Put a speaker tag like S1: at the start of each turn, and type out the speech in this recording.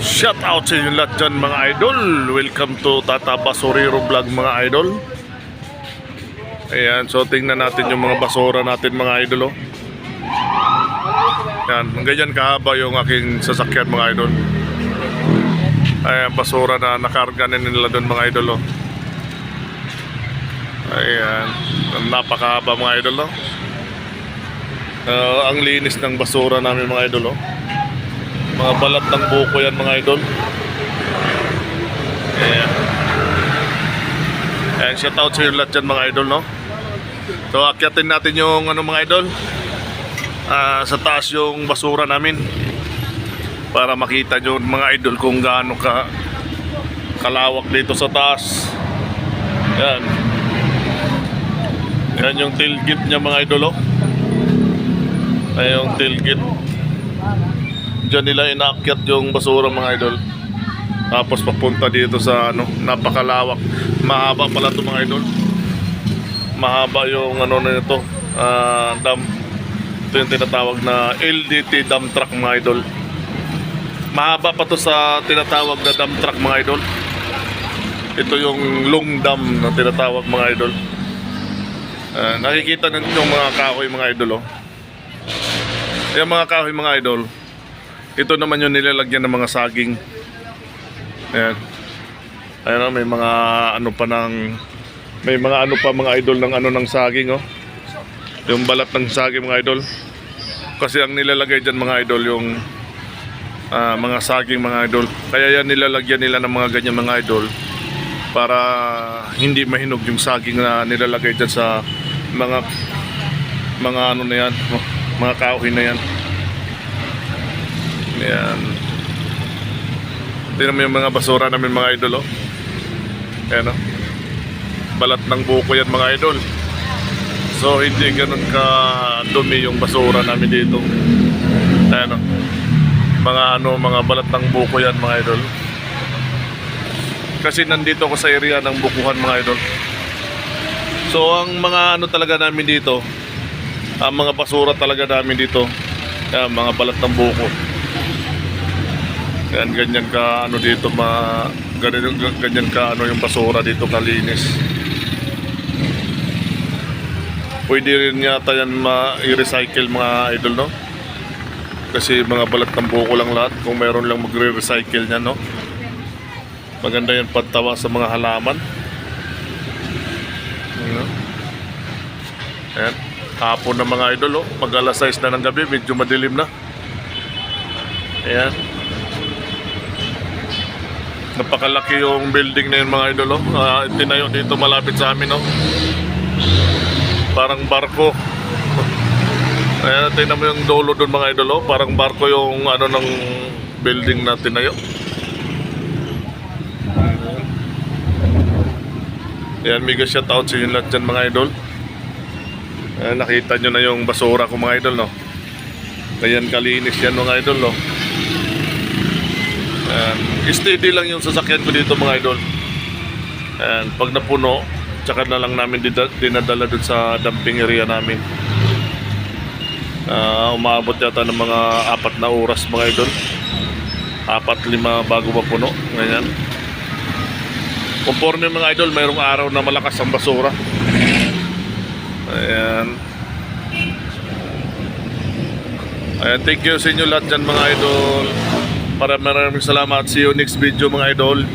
S1: Shout out sa inyo lahat dyan mga idol. Welcome to Tata Basurero Vlog mga idol. Ayan, so tingnan natin yung mga basura natin mga idol. Oh. Yan, ganyan kahaba yung aking sasakyan mga idol. Ayan, basura na nakarga na nila doon mga idol. Oh. Ayan, napakahaba mga idol. Oh. Ah, ang linis ng basura namin mga idol. Oh. Mga balat ng buko yan mga idol. Ayan. Ayan, shout out sa inyo lahat dyan mga idol, no? So, akyatin natin yung ano mga idol. Ah, sa taas yung basura namin. Para makita nyo mga idol kung gaano ka kalawak dito sa taas. Yan. Yan yung tailgate niya mga idol, oh. Ayan yung tailgate. Diyan nila inaakyat yung basura mga idol. Tapos papunta dito sa ano, napakalawak. Mahaba pala to mga idol. Mahaba yung ano na ito, ah, dam. Ito yung tinatawag na LDT dump truck mga idol. Mahaba pa to sa tinatawag na dump truck mga idol. Ito yung long dam na tinatawag mga idol. Ah, nakikita ninyo mga kahoy mga idol oh. Yung mga kahoy mga idol, ito naman yung nilalagyan ng mga saging. Ayan. Ayan oh, may mga ano pa ng may mga ano pa mga idol ng ano ng saging oh. Yung balat ng saging mga idol. Kasi ang nilalagay diyan mga idol yung ah, mga saging mga idol. Kaya yan nilalagyan nila ng mga ganyan mga idol para hindi mahinog yung saging na nilalagay diyan sa mga mga ano na yan, oh, mga kahoy na yan. Ayan. Tingnan mo yung mga basura namin mga idol, oh. Ayan, oh. Balat ng buko yan mga idol. So, hindi ganun ka dumi yung basura namin dito. Ayan, oh. Mga ano, mga balat ng buko yan mga idol. Kasi nandito ako sa area ng bukuhan mga idol. So, ang mga ano talaga namin dito, ang mga basura talaga namin dito, ayan, mga balat ng buko. Yan, ganyan ka ano dito ma ganyan, ganyan ka ano yung basura dito kalinis. Pwede rin yata yan ma-recycle mga idol no? Kasi mga balat ng buko lang lahat kung meron lang magre-recycle niyan no. Maganda yan pagtawa sa mga halaman. Ano? Ayan. Hapon na mga idol oh. Mag alas 6 na ng gabi, medyo madilim na. Ayan. Napakalaki yung building na yun mga idol. Oh. Ah, tinayo dito malapit sa amin. Oh. Parang barko. Ayan, tingnan mo yung dolo doon mga idol. Oh. Parang barko yung ano ng building na tinayo. Ayan, mega shout out sa inyo lahat dyan mga idol. Ayan, nakita nyo na yung basura ko mga idol. No? Ayan, kalinis yan mga idol. No? Ayan, steady lang yung sasakyan ko dito mga idol. Ayan, pag napuno, tsaka na lang namin dinadala dun sa dumping area namin. Ah, umabot yata ng mga apat na oras mga idol. Apat, lima bago mapuno. Ganyan. Conforme mga idol, mayroong araw na malakas ang basura. Ayan. Ayan, thank you sa inyo lahat dyan mga idol. Para maraming salamat. See you next video mga idol.